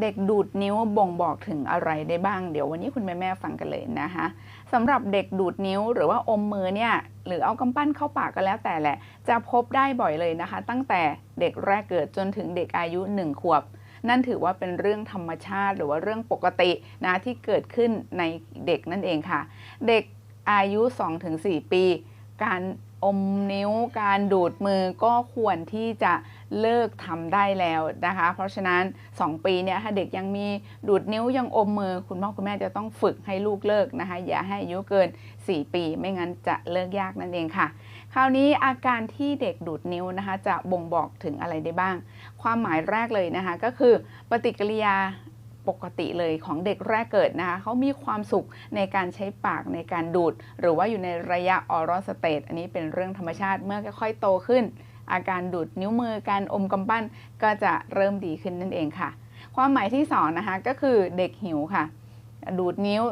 เด็กดูดนิ้วบ่งบอกถึงอะไรได้บ้าง เดี๋ยววันนี้คุณแม่แม่ๆฟังกันเลยนะคะสำหรับเด็กดูดนิ้วหรือว่าอมมือเนี่ยหรือเอากำปั้นเข้าปากก็แล้วแต่แหละ จะพบได้บ่อยเลยนะคะ ตั้งแต่เด็กแรกเกิดจนถึงเด็กอายุ 1 ขวบ นั่นถือว่าเป็นเรื่องธรรมชาติ หรือว่าเรื่องปกตินะที่เกิดขึ้นในเด็กนั่นเองค่ะ เด็กอายุ 2-4 ปี การ อมนิ้วการดูดมือก็ควรที่จะเลิกทำได้แล้วนะคะ เพราะฉะนั้น 2 ปีเนี่ยถ้าเด็กยังมีดูดนิ้วยังอมมือ คุณพ่อคุณแม่จะต้องฝึกให้ลูกเลิกนะคะ อย่าให้อายุเกิน 4 ปี ไม่งั้นจะเลิกยากนั่นเองค่ะ คราวนี้อาการที่เด็กดูดนิ้วนะคะ จะบ่งบอกถึงอะไรได้บ้าง ความหมายแรกเลยนะคะ ก็คือปฏิกิริยา ปกติเลยของเด็กแรกเกิดนะคะเขามีความสุขในการใช้ปากในการดูด หรือว่าอยู่ในระยะออร l สเต e อันนี้เป็นเรื่องธรรมชาติเมื่อค่อยๆโตขึ้น อาการดูดนิ้วมือการอมกำปั้นก็จะเริ่มดีขึ้นนั่นเองค่ะ ความหมายที่สองนะคะก็คือเด็กหิวค่ะ ดูดนิ้ว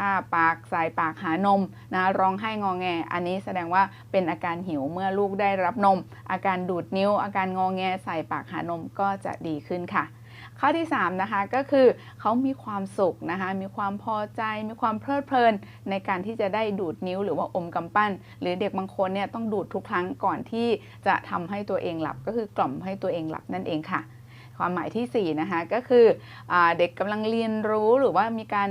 อ้าปากใส่ปากหานมนะร้องไห้งอแง อันนี้แสดงว่าเป็นอาการหิวเมื่อลูกได้รับนม อาการดูดนิ้ว อาการงอแงใส่ปากหานมก็จะดีขึ้นค่ะ ข้อที่3นะคะก็คือเขามีความสุขนะคะมีความพอใจมีความเพลิดเพลิน ในการที่จะได้ดูดนิ้วหรือว่าอมกำปั้น หรือเด็กบางคนเนี่ยต้องดูดทุกครั้งก่อนที่จะทำให้ตัวเองหลับก็คือกล่อมให้ตัวเองหลับนั่นเองค่ะ ความหมายที่4นะคะก็คืออเด็กกำลังเรียนรู้หรือว่ามีการ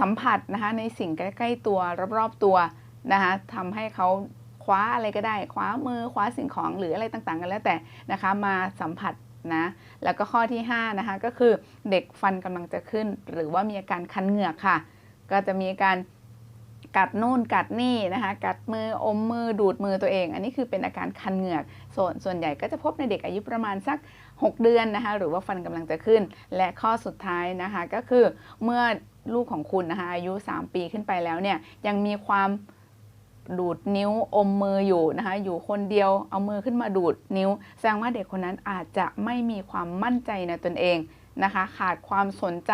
สัมผัสนะคะในสิ่งใกล้ๆตัวรอบๆตัวนะคะทำให้เขาคว้าอะไรก็ได้ คว้ามือคว้าสิ่งของหรืออะไรต่างๆ กันแล้วแต่นะคะมาสัมผัส นะแล้วก็ข้อที่5นะคะก็คือเด็กฟันกำลังจะขึ้น หรือว่ามีอาการคันเหงือกค่ะ ก็จะมีการกัดนู่นกัดนี่นะคะกัดมืออมมือดูดมือตัวเอง อันนี้คือเป็นอาการคันเหงือก ส่วนส่วนใหญ่ก็จะพบในเด็กอายุประมาณสัก 6 เดือนนะคะหรือว่าฟันกำลังจะขึ้น และข้อสุดท้ายนะคะก็คือเมื่อลูกของคุณนะคะอายุ 3 ปีขึ้นไปแล้วเนี่ยยังมีความ ดูดนิ้วอมมืออยู่นะคะอยู่คนเดียวเอามือขึ้นมาดูดนิ้ว แสดงว่าเด็กคนนั้นอาจจะไม่มีความมั่นใจในตนเองนะคะ ขาดความสนใจ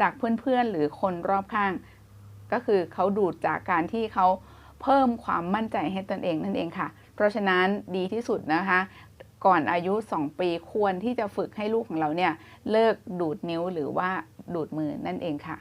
จากเพื่อนๆหรือคนรอบข้าง ก็คือเขาดูดจากการที่เขาเพิ่มความมั่นใจให้ตนเองนั่นเองค่ะ เพราะฉะนั้นดีที่สุดนะคะ ก่อนอายุ 2 ปีควรที่จะฝึกให้ลูกของเราเนี่ยเลิกดูดนิ้วหรือว่าดูดมือนั่นเองค่ะ